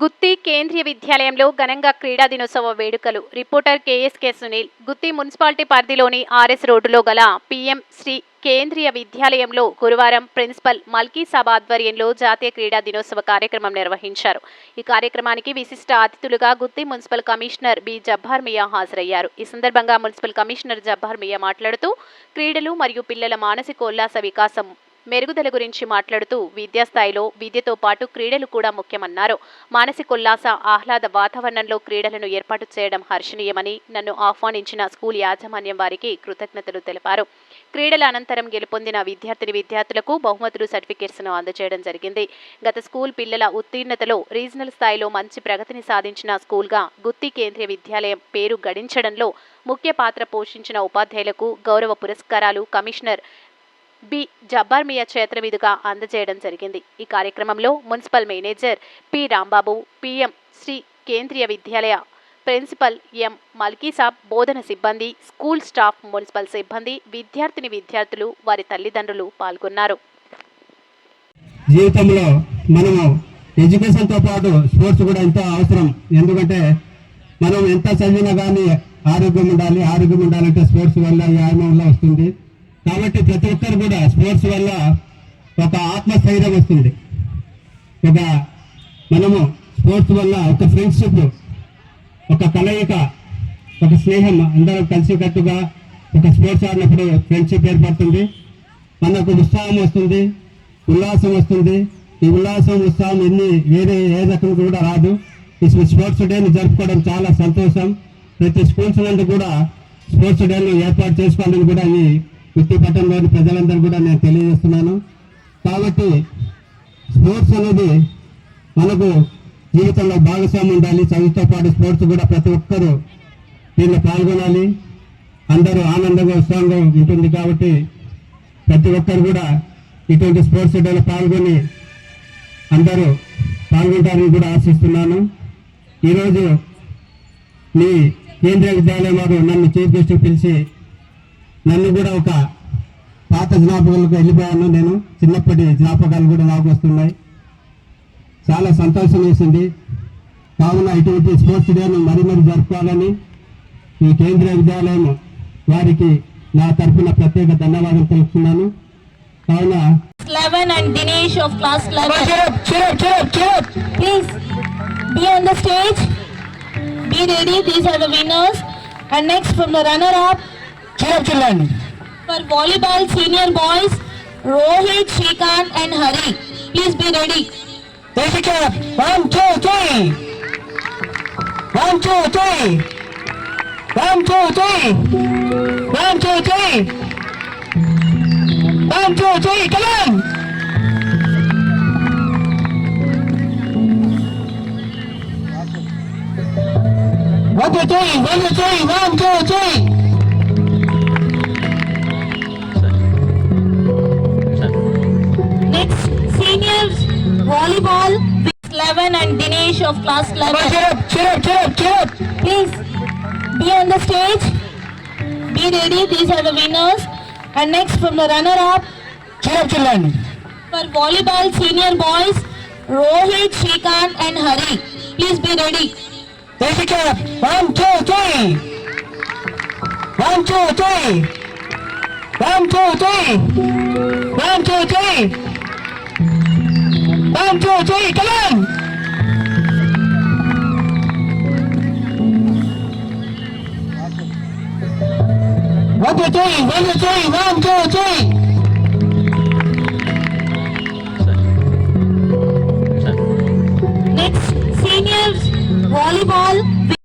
గుత్తి కేంద్రీయ విద్యాలయంలో ఘనంగా క్రీడా దినోత్సవ వేడుకలు. Reporter KSK Sunil Gooty municipality పరిధిలోని ఆర్ఎస్ రోడ్డులో గల పిఎం శ్రీ కేంద్రీయ విద్యాలయంలో గురువారం ప్రిన్సిపల్ మల్కీ సభ ఆధ్వర్యంలో జాతీయ క్రీడా దినోత్సవ కార్యక్రమం నిర్వహించారు. ఈ కార్యక్రమానికి విశిష్ట అతిథులుగా Gooty municipal commissioner B. Jabbar Miya హాజరయ్యారు. ఈ సందర్భంగా మున్సిపల్ కమిషనర్ జబ్బార్ మియా మాట్లాడుతూ క్రీడలు మరియు పిల్లల మానసికోల్లాస వికాసం మెరుగుదల గురించి మాట్లాడుతూ విద్యాస్థాయిలో విద్యతో పాటు క్రీడలు కూడా ముఖ్యమన్నారు. మానసికోల్లాస ఆహ్లాద వాతావరణంలో క్రీడలను ఏర్పాటు చేయడం హర్షణీయమని నన్ను ఆహ్వానించిన స్కూల్ యాజమాన్యం వారికి కృతజ్ఞతలు తెలిపారు. క్రీడల అనంతరం గెలుపొందిన విద్యార్థిని విద్యార్థులకు బహుమతులు సర్టిఫికేట్స్ను అందజేయడం జరిగింది. గత స్కూల్ పిల్లల ఉత్తీర్ణతలో రీజనల్ స్థాయిలో మంచి ప్రగతిని సాధించిన స్కూల్గా గుత్తి కేంద్రీయ విద్యాలయం పేరు గడించడంలో ముఖ్య పాత్ర పోషించిన ఉపాధ్యాయులకు గౌరవ పురస్కారాలు కమిషనర్ బి. జబ్బార్ మియా చేతుల మీదుగా అందజేయడం జరిగింది. ఈ కార్యక్రమంలో municipal manager P. Rambabu PM Shri Kendriya Vidyalaya principal ఎం. మల్కీసాబ్ బోధన సిబ్బంది స్కూల్ స్టాఫ్ మున్సిపల్ సిబ్బంది విద్యార్థిని విద్యార్థులు వారి తల్లిదండ్రులు పాల్గొన్నారు. జీవితంలో మనము ఎడ్యుకేషన్తో పాటు స్పోర్ట్స్ కూడా ఎంతో అవసరం. ఎందుకంటే మనం ఎంత చదివినా కానీ ఆరోగ్యం ఉండాలి ఆరోగ్యం ఉండాలంటే స్పోర్ట్స్ వల్ల వ్యాయామం వల్ల వస్తుంది. కాబట్టి ప్రతి ఒక్కరు కూడా స్పోర్ట్స్ వల్ల ఒక ఆత్మస్థైర్యం వస్తుంది. ఒక మనము స్పోర్ట్స్ వల్ల ఒక ఫ్రెండ్షిప్ ఒక కలయిక ఒక స్నేహం అందరం కలిసికట్టుగా ఒక స్పోర్ట్స్ ఆడినప్పుడు ఫ్రెండ్షిప్ ఏర్పడుతుంది. మనకు ఉత్సాహం వస్తుంది ఉల్లాసం వస్తుంది. ఈ ఉల్లాసం ఉత్సాహం ఎన్ని వేరే ఏ రకం కూడా రాదు. ఈ స్పోర్ట్స్ డేని జరుపుకోవడం చాలా సంతోషం. ప్రతి స్కూల్స్ నుండి కూడా స్పోర్ట్స్ డేను ఏర్పాటు చేసుకోవాలని కూడా ఈ గుత్తి ప్రజలందరూ కూడా నేను తెలియజేస్తున్నాను. కాబట్టి స్పోర్ట్స్ అనేది మనకు జీవితంలో భాగస్వామ్యం ఉండాలి. చదువుతో పాటు స్పోర్ట్స్ కూడా ప్రతి ఒక్కరూ దీనిలో పాల్గొనాలి. అందరూ ఆనందంగా ఉత్సాహంగా ఉంటుంది కాబట్టి ప్రతి ఒక్కరు కూడా ఇటువంటి స్పోర్ట్స్ డేలో పాల్గొని అందరూ పాల్గొంటారని కూడా ఆశిస్తున్నాను. ఈరోజు మీ కేంద్రీయ విద్యాలయం వారు నన్ను చీఫ్ గెస్ట్ పిలిచి నన్ను కూడా ఒక పాత జ్ఞాపకాలకు వెళ్ళిపోయాను నేను చిన్నప్పటి జ్ఞాపకాలు కూడా నాకు వస్తున్నాయి చాలా సంతోషం వేసింది కావున ఇటువంటి స్పోర్ట్స్ డేను మరీ మరీ జరుపుకోవాలని ఈ కేంద్రీయ విద్యాలయం వారికి నా తరఫున ప్రత్యేక ధన్యవాదాలు తెలుపుతున్నాను కావున 11 and Dinesh of class 11. cheer up, cheer up, cheer up, cheer up. Please be on the stage. Be ready. These are the winners. And next from the runner-up Cheer children. for volleyball senior boys, Rohit, Shrikant and Hari. Please be ready. Take it up. One, two, three. One, two, three. One, two, three. One, two, three. One, two, three. Come on. One, two, three. One, two, three. One, two, three. Volleyball 11 and Dinesh of class 11. Cheer up, cheer up, cheer up, cheer up. Please be on the stage. Be ready. These are the winners. And next from the runner-up Cheer up, children. for volleyball senior boys, Rohit, Shrikant and Hari. Please be ready. Take it up. One, two, three. One, two, three. One, two, three. One, two, three. One, two, three. Come on. One, two, three. One, two, three. One, two, three. Next, seniors volleyball